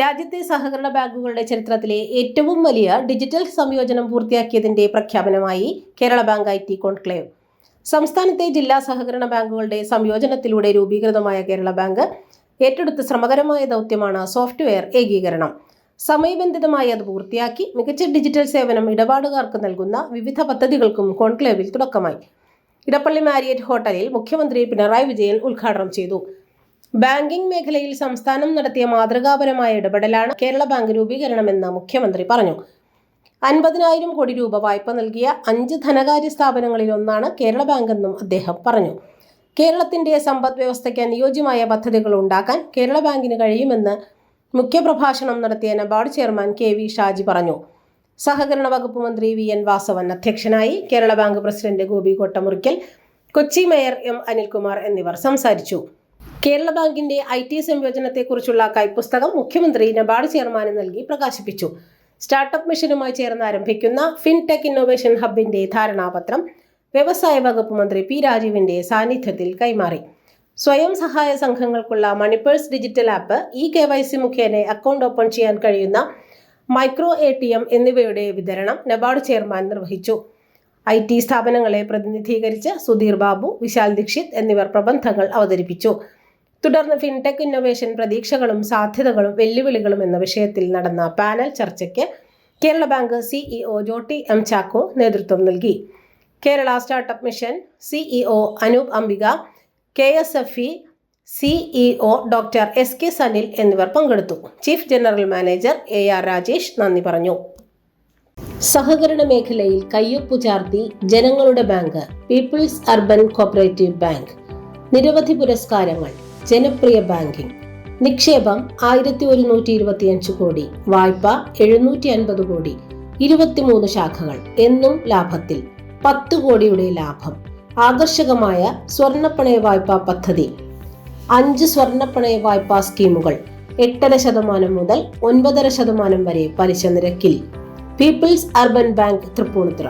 രാജ്യത്തെ സഹകരണ ബാങ്കുകളുടെ ചരിത്രത്തിലെ ഏറ്റവും വലിയ ഡിജിറ്റൽ സംയോജനം പൂർത്തിയാക്കിയതിന്റെ പ്രഖ്യാപനമായി Kerala bank I T conclave. സംസ്ഥാനത്തെ ജില്ലാ സഹകരണ ബാങ്കുകളുടെ സംയോജനത്തിലൂടെ രൂപീകൃതമായ കേരള ബാങ്ക് ഏറ്റെടുത്ത ശ്രമകരമായ ദൗത്യമാണ് സോഫ്റ്റ്വെയർ ഏകീകരണം. സമയബന്ധിതമായി അത് പൂർത്തിയാക്കി മികച്ച ഡിജിറ്റൽ സേവനം ഇടപാടുകാർക്ക് നൽകുന്ന വിവിധ പദ്ധതികൾക്കും കോൺക്ലേവിൽ തുടക്കമായി. ഇടപ്പള്ളി മാരിയറ്റ് ഹോട്ടലിൽ മുഖ്യമന്ത്രി പിണറായി വിജയൻ ഉദ്ഘാടനം ചെയ്തു. ബാങ്കിംഗ് മേഖലയിൽ സംസ്ഥാനം നടത്തിയ മാതൃകാപരമായ ഇടപെടലാണ് കേരള ബാങ്ക് രൂപീകരണമെന്ന് മുഖ്യമന്ത്രി പറഞ്ഞു. അൻപതിനായിരം കോടി രൂപ വായ്പ നൽകിയ അഞ്ച് ധനകാര്യ സ്ഥാപനങ്ങളിൽ ഒന്നാണ് കേരള ബാങ്കെന്നും അദ്ദേഹം പറഞ്ഞു. കേരളത്തിന്റെ സമ്പദ് വ്യവസ്ഥയ്ക്ക് അനുയോജ്യമായ പദ്ധതികൾ ഉണ്ടാക്കാൻ കേരള ബാങ്കിന് കഴിയുമെന്ന് മുഖ്യപ്രഭാഷണം നടത്തിയ NABARD chairman K V Shaji പറഞ്ഞു. സഹകരണ വകുപ്പ് മന്ത്രി വി എൻ വാസവൻ അധ്യക്ഷനായി Kerala bank president Gopi Kottamurickal Kochi mayor M Anilkumar എന്നിവർ സംസാരിച്ചു. കേരള ബാങ്കിന്റെ ഐ ടി സംയോജനത്തെക്കുറിച്ചുള്ള കൈപ്പുസ്തകം മുഖ്യമന്ത്രി നബാർഡ് ചെയർമാന് നൽകി പ്രകാശിപ്പിച്ചു. സ്റ്റാർട്ടപ്പ് മിഷനുമായി ചേർന്ന് ആരംഭിക്കുന്ന ഫിൻടെക് ഇന്നോവേഷൻ ഹബിന്റെ ധാരണാപത്രം വ്യവസായ വകുപ്പ് മന്ത്രി പി രാജീവിന്റെ സാന്നിധ്യത്തിൽ കൈമാറി. സ്വയം സഹായ സംഘങ്ങൾക്കുള്ള money purse digital app e K Y C മുഖേന അക്കൗണ്ട് ഓപ്പൺ ചെയ്യാൻ കഴിയുന്ന മൈക്രോ എ ടി എം എന്നിവയുടെ വിതരണം നബാർഡ് ചെയർമാൻ നിർവഹിച്ചു. ഐ ടി സ്ഥാപനങ്ങളെ പ്രതിനിധീകരിച്ച് സുധീർ ബാബു വിശാൽ ദീക്ഷിത് എന്നിവർ പ്രബന്ധങ്ങൾ അവതരിപ്പിച്ചു. തുടർന്ന് ഫിൻടെക് ഇന്നൊവേഷൻ പ്രതീക്ഷകളും സാധ്യതകളും വെല്ലുവിളികളും എന്ന വിഷയത്തിൽ നടന്ന പാനൽ ചർച്ചയ്ക്ക് Kerala bank CEO Jotty M Chacko നേതൃത്വം നൽകി. Kerala startup mission CEO Anoop Ambika K S F E CEO doctor S K Sanil എന്നിവർ പങ്കെടുത്തു. Chief general manager A R Rajesh നന്ദി പറഞ്ഞു. സഹകരണ മേഖലയിൽ കയ്യൊപ്പു ചാർത്തി ജനങ്ങളുടെ bank people's urban cooperative bank നിരവധി പുരസ്കാരങ്ങൾ ജനപ്രിയ ബാങ്കിംഗ്. നിക്ഷേപം ആയിരത്തി ഒരുന്നൂറ്റി ഇരുപത്തിയഞ്ച് കോടി. വായ്പ എഴുന്നൂറ്റി അൻപത് കോടി. ഇരുപത്തിമൂന്ന് ശാഖകൾ. എന്നും ലാഭത്തിൽ. പത്ത് കോടിയുടെ ലാഭം. ആകർഷകമായ സ്വർണപ്പണയ വായ്പാ പദ്ധതി. അഞ്ച് സ്വർണപ്പണയ വായ്പാ സ്കീമുകൾ. എട്ടര ശതമാനം മുതൽ ഒൻപതര ശതമാനം വരെ പലിശ നിരക്കിൽ. Peoples urban bank Tripunithura.